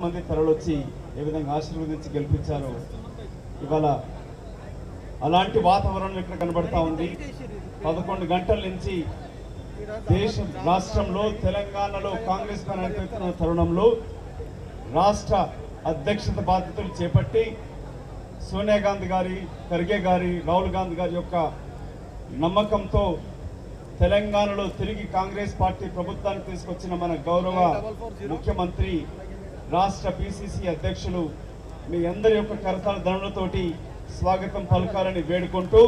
మంది తరలొచ్చి ఏ విధంగా ఆశీర్వదించి గెలిపించారో ఇవాళ అలాంటి వాతావరణం ఇక్కడ కనబడతా ఉంది. పదకొండు గంటల నుంచి దేశ రాష్ట్రంలో తెలంగాణలో కాంగ్రెస్ పనిచేస్తున్న తరుణంలో రాష్ట్ర అధ్యక్షత బాధ్యతలు చేపట్టి సోనియా గాంధీ గారి ఖర్గే గారి రాహుల్ గాంధీ గారి యొక్క నమ్మకంతో తెలంగాణలో తిరిగి కాంగ్రెస్ పార్టీ ప్రభుత్వాన్ని తీసుకొచ్చిన మన గౌరవ ముఖ్యమంత్రి రాష్ట్ర పిసిసి అధ్యక్షులు మీ అందరి యొక్క కరతాల దండలతోటి స్వాగతం పలకాలని వేడుకుంటూ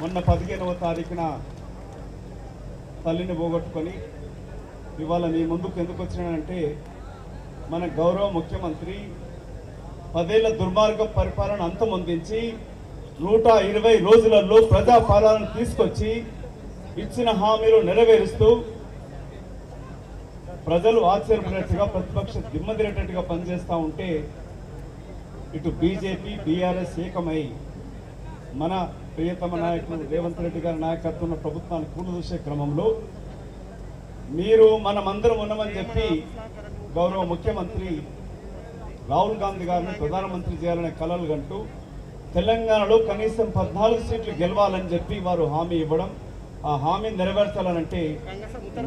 మొన్న పదిహేనవ తారీఖున తల్లిని పోగొట్టుకొని ఇవాళ మీ ముందుకు ఎందుకు వచ్చినానంటే మన గౌరవ ముఖ్యమంత్రి పదేళ్ళ దుర్మార్గ పరిపాలన అంతమొందించి నూట ఇరవై రోజులలో ప్రజాపాలన తీసుకొచ్చి ఇచ్చిన హామీలు నెరవేరుస్తూ ప్రజలు ఆశ్చర్యపడేట్టుగా ప్రతిపక్ష దిమ్మదిరేటట్టుగా పనిచేస్తూ ఉంటే ఇటు బీజేపీ బీఆర్ఎస్ ఏకమై మన ప్రియతమ నాయకుడు రేవంత్ రెడ్డి గారి నాయకత్వంలో ప్రభుత్వాన్ని కూలదూసే క్రమంలో మీరు మనమందరం ఉన్నామని చెప్పి గౌరవ ముఖ్యమంత్రి రాహుల్ గాంధీ గారిని ప్రధానమంత్రి చేయాలనే కలలు కంటూ తెలంగాణలో కనీసం పద్నాలుగు సీట్లు గెలవాలని చెప్పి వారు హామీ ఇవ్వడం ఆ హామీ నెరవేర్చాలనంటే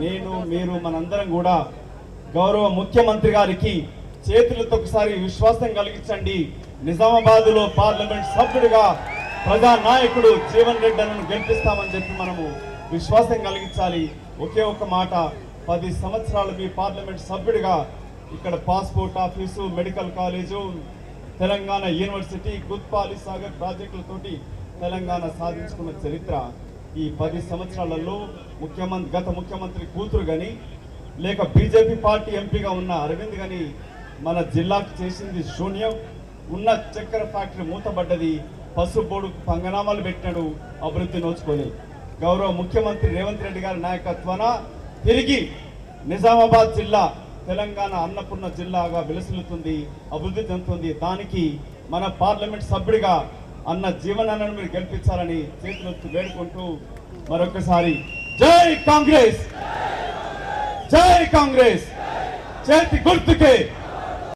నేను మీరు మనందరం కూడా గౌరవ ముఖ్యమంత్రి గారికి చేతులతో ఒకసారి విశ్వాసం కలిగించండి. నిజామాబాద్లో పార్లమెంట్ సభ్యుడిగా ప్రజా నాయకుడు జీవన్ రెడ్డి అన్నను గెలిపిస్తామని చెప్పి మనము విశ్వాసం కలిగించాలి. ఒకే ఒక మాట పది సంవత్సరాలు మీ పార్లమెంట్ సభ్యుడిగా ఇక్కడ passport office medical college Telangana university గుత్పాలి Sagar ప్రాజెక్టులతోటి తెలంగాణ సాధించుకున్న చరిత్ర. ఈ పది సంవత్సరాలలో ముఖ్యమంత్రి గత ముఖ్యమంత్రి కూతురు కానీ లేక బీజేపీ పార్టీ ఎంపీగా ఉన్న అరవింద్ కానీ మన జిల్లాకు చేసింది శూన్యం. ఉన్న చక్కెర ఫ్యాక్టరీ మూతబడ్డది పసుపు బోర్డు పంగనామాలు పెట్టినాడు అభివృద్ధి నోచుకోలేదు గౌరవ ముఖ్యమంత్రి రేవంత్ రెడ్డి గారి నాయకత్వాన తిరిగి నిజామాబాద్ జిల్లా తెలంగాణ అన్నపూర్ణ జిల్లాగా విలసిల్లుతుంది అభివృద్ధి చెందుతుంది. దానికి మన పార్లమెంట్ సభ్యుడిగా అన్న జీవనాన్ని మీరు గెలిపించాలని చేతులెత్తి వేడుకుంటూ మరొకసారి జై కాంగ్రెస్! జై కాంగ్రెస్! చేతి గుర్తుకే!